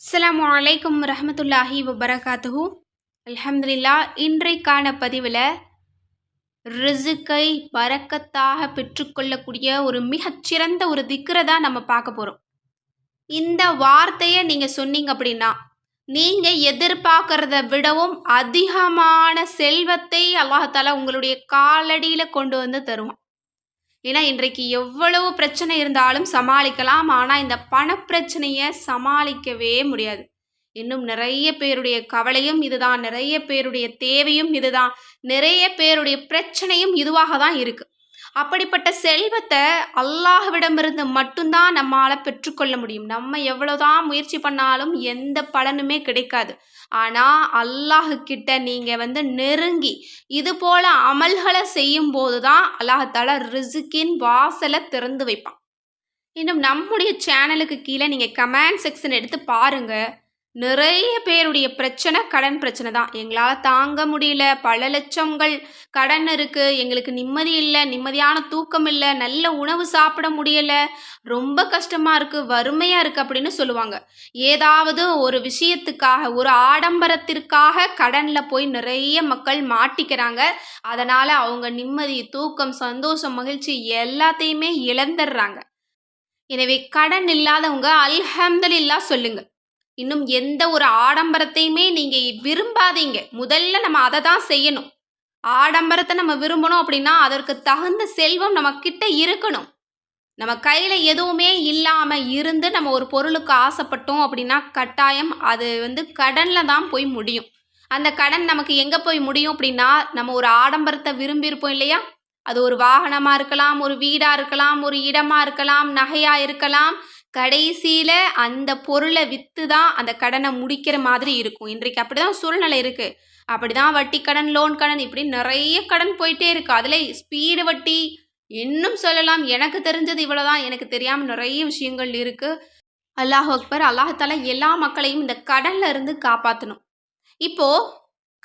அஸ்லாம் அலைக்கும் ரஹமத்துல்லாஹி வபரகாத்துஹூ. அல்ஹம்துலில்லா இன்றைக்கான பதிவில் ரிசுக்கை பறக்கத்தாக பெற்றுக்கொள்ளக்கூடிய ஒரு மிகச்சிறந்த ஒரு திக்கரை தான் நம்ம பார்க்க போகிறோம் இந்த வார்த்தையை நீங்கள் சொன்னீங்க அப்படின்னா நீங்கள் எதிர்பார்க்கறத விடவும் அதிகமான செல்வத்தை அல்லாஹால உங்களுடைய காலடியில் கொண்டு வந்து தருவான். ஏன்னா இன்றைக்கு எவ்வளவு பிரச்சனை இருந்தாலும் சமாளிக்கலாம். ஆனால் இந்த பணப்பிரச்சனையை சமாளிக்கவே முடியாது. இன்னும் நிறைய பேருடைய கவலையும் இதுதான். நிறைய பேருடைய தேவையும் இதுதான். நிறைய பேருடைய பிரச்சனையும் இதுவாக தான் இருக்குது அப்படிப்பட்ட செல்வத்தை அல்லாஹ்விடமிருந்து மட்டும்தான் நம்மால் பெற்றுக்கொள்ள முடியும். நம்ம எவ்வளோதான் முயற்சி பண்ணாலும் எந்த பலனுமே கிடைக்காது. ஆனால் அல்லாஹுக்கிட்ட நீங்கள் வந்து நெருங்கி இது போல அமல்களை செய்யும் போது தான் அல்லாஹால ரிசுக்கின் வாசலை திறந்து வைப்பான். இன்னும் நம்முடைய சேனலுக்கு கீழே நீங்கள் கமெண்ட் செக்ஷன் எடுத்து பாருங்கள் நிறைய பேருடைய பிரச்சனை கடன் பிரச்சனை தான். எங்களால் தாங்க முடியல. பல லட்சங்கள் கடன் இருக்குது எங்களுக்கு நிம்மதி இல்லை. நிம்மதியான தூக்கம் இல்லை. நல்ல உணவு சாப்பிட முடியலை. ரொம்ப கஷ்டமாக இருக்குது வறுமையாக இருக்குது அப்படின்னு சொல்லுவாங்க. ஏதாவது ஒரு விஷயத்துக்காக ஒரு ஆடம்பரத்திற்காக கடனில் போய் நிறைய மக்கள் மாட்டிக்கிறாங்க. அதனால் அவங்க நிம்மதி தூக்கம் சந்தோஷம் மகிழ்ச்சி எல்லாத்தையுமே இழந்துடுறாங்க. எனவே கடன் இல்லாதவங்க அல்ஹம்தலில்லா சொல்லுங்கள் இன்னும் எந்த ஒரு ஆடம்பரத்தையுமே நீங்கள் விரும்பாதீங்க. முதல்ல நம்ம அதை தான் செய்யணும். ஆடம்பரத்தை நம்ம விரும்பணும் அப்படின்னா அதற்கு தகுந்த செல்வம் நம்ம கிட்ட இருக்கணும். நம்ம கையில் எதுவுமே இல்லாமல் இருந்து நம்ம ஒரு பொருளுக்கு ஆசைப்பட்டோம் அப்படின்னா கட்டாயம் அது வந்து கடனில் தான் போய் முடியும். அந்த கடன் நமக்கு எங்கே போய் முடியும் அப்படின்னா நம்ம ஒரு ஆடம்பரத்தை விரும்பியிருப்போம் இல்லையா? அது ஒரு வாகனமாக இருக்கலாம் ஒரு வீடாக இருக்கலாம் ஒரு இடமா இருக்கலாம் நகையாக இருக்கலாம் கடைசியில் அந்த பொருளை விற்று தான் அந்த கடனை முடிக்கிற மாதிரி இருக்கும். இன்றைக்கு அப்படி தான் சூழ்நிலை இருக்குது அப்படி தான் வட்டி கடன் லோன் கடன் இப்படி நிறைய கடன் போயிட்டே இருக்குது அதில் ஸ்பீடு வட்டி இன்னும் சொல்லலாம். எனக்கு தெரிஞ்சது இவ்வளோ தான் எனக்கு தெரியாமல் நிறைய விஷயங்கள் இருக்குது அல்லாஹ் அக்பர் அல்லாஹால எல்லா மக்களையும் இந்த கடனில் இருந்து காப்பாற்றணும் இப்போது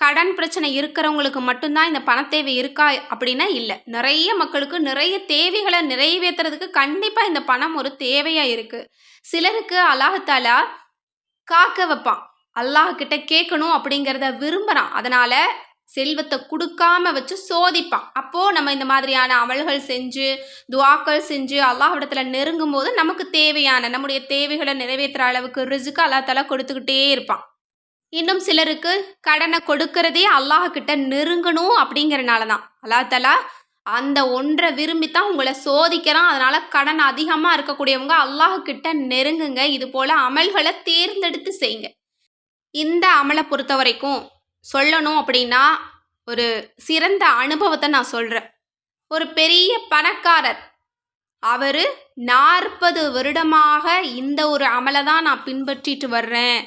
கடன் பிரச்சனை இருக்கிறவங்களுக்கு மட்டும்தான் இந்த பணத்தேவை இருக்கா அப்படின்னா இல்லை. நிறைய மக்களுக்கு நிறைய தேவைகளை நிறைவேற்றுறதுக்கு கண்டிப்பாக இந்த பணம் ஒரு தேவையாக இருக்குது சிலருக்கு அல்லாஹாலா காக்க வைப்பான். அல்லாஹ்கிட்ட கேட்கணும் அப்படிங்கிறத விரும்புகிறான் அதனால் செல்வத்தை கொடுக்காம வச்சு சோதிப்பான். அப்போது நம்ம இந்த மாதிரியான அமல்கள் செஞ்சு துவாக்கள் செஞ்சு அல்லாஹிடத்தில் நெருங்கும் போது நமக்கு தேவையான நம்முடைய தேவைகளை நிறைவேற்றுற அளவுக்கு ரிசுக்கு அல்லா தாலா கொடுத்துக்கிட்டே இருப்பான். இன்னும் சிலருக்கு கடனை கொடுக்கறதே அல்லாஹ் கிட்ட நெருங்கணும் அப்படிங்கிறனால தான் அல்லா தலா அந்த ஒன்றை விரும்பி தான் உங்களை சோதிக்கிறான். அதனால கடன் அதிகமாக இருக்கக்கூடியவங்க அல்லாஹ் கிட்ட நெருங்குங்க. இது போல அமல்களை தேர்ந்தெடுத்து செய்யுங்க. இந்த அமலை பொறுத்த வரைக்கும் சொல்லணும் அப்படின்னா ஒரு சிறந்த அனுபவத்தை நான் சொல்கிறேன் ஒரு பெரிய பணக்காரர் அவர் நாற்பது வருடமாக இந்த ஒரு அமலை தான் நான் பின்பற்றிட்டு வர்றேன்.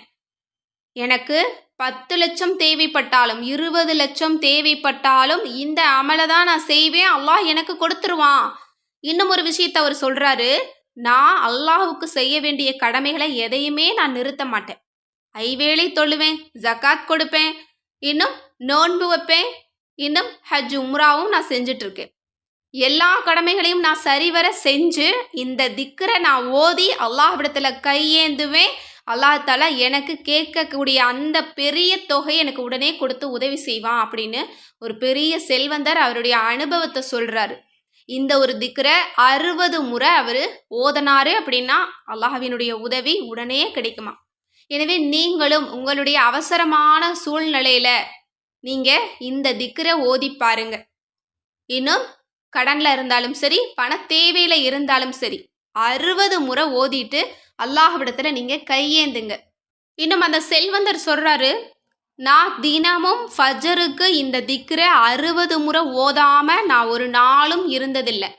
எனக்கு பத்து லட்சம் தேவைப்பட்டாலும் இருபது லட்சம் தேவைப்பட்டாலும் இந்த அமலை தான் நான் செய்வேன். அல்லாஹ் எனக்கு கொடுத்துருவான். இன்னும் ஒரு விஷயத்தை அவர் சொல்கிறாரு நான் அல்லாஹுக்கு செய்ய வேண்டிய கடமைகளை எதையுமே நான் நிறுத்த மாட்டேன். ஐவேளை தொழுவேன் ஜக்காத் கொடுப்பேன் இன்னும் நோன்பு வைப்பேன் இன்னும் ஹஜ் உம்ராவும் நான் செஞ்சிட்ருக்கேன். எல்லா கடமைகளையும் நான் சரிவர செஞ்சு இந்த திக்கரை நான் ஓதி அல்லாஹ்விடத்தில் கையேந்துவேன். அல்லாஹால எனக்கு கேட்கக்கூடிய அந்த பெரிய தொகை எனக்கு உடனே கொடுத்து உதவி செய்வான் அப்படின்னு ஒரு பெரிய செல்வந்தர் அவருடைய அனுபவத்தை சொல்கிறாரு இந்த ஒரு திக்கரை அறுபது முறை அவர் ஓதனாரு அப்படின்னா அல்லாஹவினுடைய உதவி உடனே கிடைக்குமா? எனவே நீங்களும் உங்களுடைய அவசரமான சூழ்நிலையில் நீங்கள் இந்த திக்கரை ஓதி பாருங்க. இன்னும் கடனில் இருந்தாலும் சரி பண தேவையில் இருந்தாலும் சரி அறுபது முறை ஓதிட்டு அல்லாஹ்விடத்தில் நீங்கள் கையேந்துங்க. இன்னும் அந்த செல்வந்தர் சொல்கிறாரு நான் தினமும் ஃபஜருக்கு இந்த திக்ரை அறுபது முறை ஓதாமல் நான் ஒரு நாளும் இருந்ததில்லை.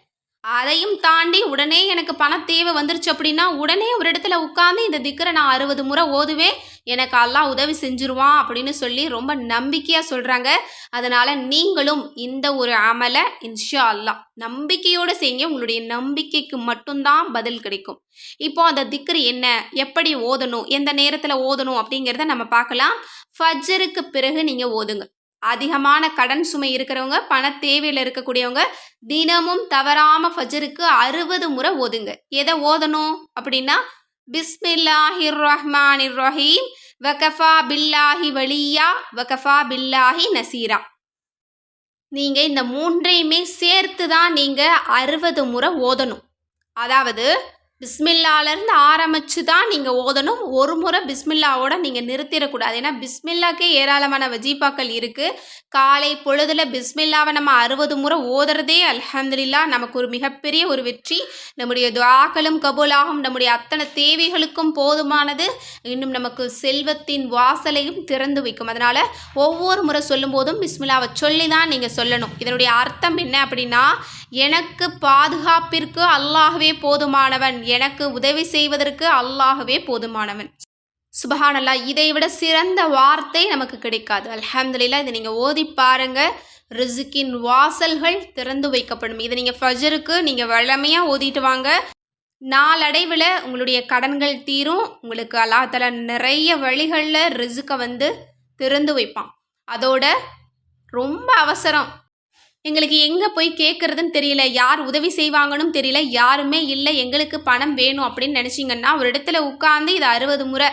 அதையும் தாண்டி உடனே எனக்கு பண தேவை வந்துருச்சு அப்படின்னா உடனே ஒரு இடத்துல உட்காந்து இந்த திக்கரை நான் அறுபது முறை ஓதுவேன். எனக்கு எல்லாம் உதவி செஞ்சுருவான் அப்படின்னு சொல்லி ரொம்ப நம்பிக்கையாக சொல்கிறாங்க அதனால் நீங்களும் இந்த ஒரு அமலை இன்ஷா அல்லா நம்பிக்கையோடு செய்யுங்க. உங்களுடைய நம்பிக்கைக்கு மட்டும்தான் பதில் கிடைக்கும். இப்போ அந்த திக்ரு என்ன? எப்படி ஓதணும்? எந்த நேரத்தில் ஓதணும் அப்படிங்கிறத நம்ம பார்க்கலாம். ஃபஜ்ஜருக்கு பிறகு நீங்கள் ஓதுங்க. அதிகமான கடன் சுமை இருக்கிறவங்க பண தேவையில் இருக்கக்கூடியவங்க தினமும் தவறாமல் ஃபஜருக்கு அறுபது முறை ஓதுங்க. எதை ஓதணும் அப்படின்னா பிஸ்மில்லாஹிர் ரஹ்மான் ரஹீம் வகஃபா பில்லாஹி வலியா வகஃபா பில்லாஹி நசீரா. நீங்கள் இந்த மூன்றையுமே சேர்த்து தான் நீங்கள் அறுபது முறை ஓதணும். அதாவது பிஸ்மில்லாலேருந்து ஆரம்பித்து தான் நீங்கள் ஓதணும். ஒரு முறை பிஸ்மில்லாவோட நீங்கள் நிறுத்திடக்கூடாது. ஏன்னா பிஸ்மில்லாக்கே ஏராளமான வஜீஃபாக்கள் இருக்குது காலை பொழுதில் பிஸ்மில்லாவை நம்ம அறுபது முறை ஓதுறதே அலமதுல்லா நமக்கு ஒரு மிகப்பெரிய ஒரு வெற்றி. நம்முடைய துவாக்களும் கபூலாகும். நம்முடைய அத்தனை தேவைகளுக்கும் போதுமானது இன்னும் நமக்கு செல்வத்தின் வாசலையும் திறந்து வைக்கும். அதனால் ஒவ்வொரு முறை சொல்லும்போதும் பிஸ்மில்லாவை சொல்லி தான் நீங்கள் சொல்லணும். இதனுடைய அர்த்தம் என்ன அப்படின்னா எனக்கு பாதுகாப்பிற்கு அல்லாகவே போதுமானவன். எனக்கு உதவி செய்வதற்கு அல்லாகவே போதுமானவன். சுபஹானல்லா இதை விட சிறந்த வார்த்தை நமக்கு கிடைக்காது. அலமதுல்லா இதை நீங்கள் ஓதி பாருங்க. ரிசுக்கின் வாசல்கள் திறந்து வைக்கப்படும். இதை நீங்கள் ஃபஜருக்கு நீங்கள் வழமையாக ஓதிட்டு வாங்க. நாளடைவில் உங்களுடைய கடன்கள் தீரும். உங்களுக்கு அல்லாஹால நிறைய வழிகளில் ரிசுக்கை வந்து திறந்து வைப்பான். அதோட ரொம்ப அவசரம். எங்களுக்கு எங்கே போய் கேட்குறதுன்னு தெரியல. யார் உதவி செய்வாங்கன்னு தெரியல. யாருமே இல்லை. எங்களுக்கு பணம் வேணும் அப்படின்னு நினச்சிங்கன்னா ஒரு இடத்துல உட்காந்து இது அறுபது முறை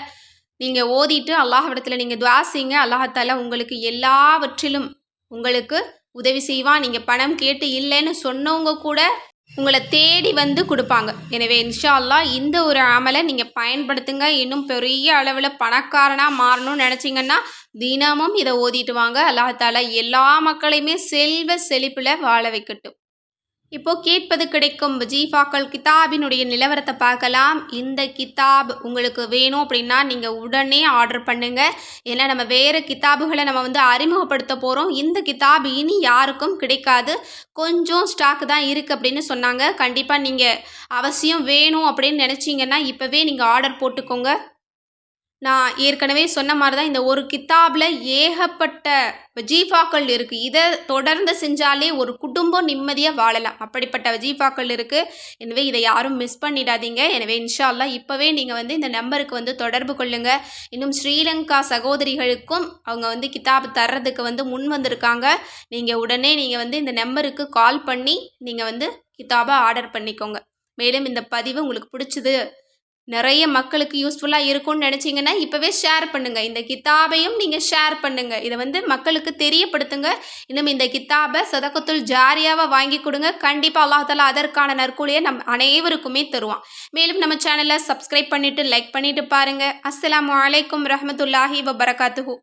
நீங்கள் ஓதிட்டு அல்லாஹ்விடத்தில் நீங்கள் துவாசிங்க அல்லாஹால உங்களுக்கு எல்லாவற்றிலும் உங்களுக்கு உதவி செய்வான். நீங்கள் பணம் கேட்டு இல்லைன்னு சொன்னவங்க கூட உங்களை தேடி வந்து கொடுப்பாங்க. எனவே இன்ஷா இந்த ஒரு அமலை நீங்கள் பயன்படுத்துங்க. இன்னும் பெரிய அளவில் பணக்காரனாக மாறணும்னு நினச்சிங்கன்னா தினமும் இதை ஓதிட்டு வாங்க. அல்லாஹால எல்லா மக்களையுமே செல்வ செழிப்பில் வாழ வைக்கட்டும். இப்போ கேட்பது கிடைக்கும். ஜீஃபாக்கள் கிதாபினுடைய நிலவரத்தை பார்க்கலாம். இந்த கிதாப் உங்களுக்கு வேணும் அப்படின்னா நீங்கள் உடனே ஆர்டர் பண்ணுங்க. ஏன்னா நம்ம வேறு கிதாபுகளை நம்ம வந்து அறிமுகப்படுத்த போகிறோம் இந்த கிதாப் இனி யாருக்கும் கிடைக்காது. கொஞ்சம் ஸ்டாக் தான் இருக்குது அப்படின்னு சொன்னாங்க. கண்டிப்பாக நீங்கள் அவசியம் வேணும் அப்படின்னு நினச்சிங்கன்னா இப்போவே நீங்கள் ஆர்டர் போட்டுக்கோங்க. நான் ஏற்கனவே சொன்ன மாதிரி தான் இந்த ஒரு கித்தாபில் ஏகப்பட்ட வஜீஃபாக்கள் இருக்குது இதை தொடர்ந்து செஞ்சாலே ஒரு குடும்பம் நிம்மதியாக வாழலாம். அப்படிப்பட்ட வஜீஃபாக்கள் இருக்குது எனவே இதை யாரும் மிஸ் பண்ணிடாதீங்க. எனவே இன்ஷா இப்போவே நீங்கள் வந்து இந்த நம்பருக்கு வந்து தொடர்பு கொள்ளுங்கள் இன்னும் ஸ்ரீலங்கா சகோதரிகளுக்கும் அவங்க வந்து கித்தாப் தர்றதுக்கு வந்து முன் வந்திருக்காங்க. நீங்கள் உடனே நீங்கள் வந்து இந்த நம்பருக்கு கால் பண்ணி நீங்கள் வந்து கிதாபை ஆர்டர் பண்ணிக்கோங்க. மேலும் இந்த பதிவு உங்களுக்கு பிடிச்சது நிறைய மக்களுக்கு யூஸ்ஃபுல்லாக இருக்கும்னு நினச்சிங்கன்னா இப்போவே ஷேர் பண்ணுங்கள் இந்த கித்தாபையும் நீங்கள் ஷேர் பண்ணுங்கள் இதை வந்து மக்களுக்கு தெரியப்படுத்துங்க. இன்னும் இந்த கித்தாபை சதக்கத்துள் ஜாரியாவை வாங்கி கொடுங்க. கண்டிப்பாக அல்லாஹால அதற்கான நற்கூலியை நம் அனைவருக்குமே தருவான். மேலும் நம்ம சேனலை சப்ஸ்கிரைப் பண்ணிவிட்டு லைக் பண்ணிவிட்டு பாருங்கள் அஸ்லாம் அலைக்கும் ரஹமத்துல்லாஹி வபரகாத்துஹூ.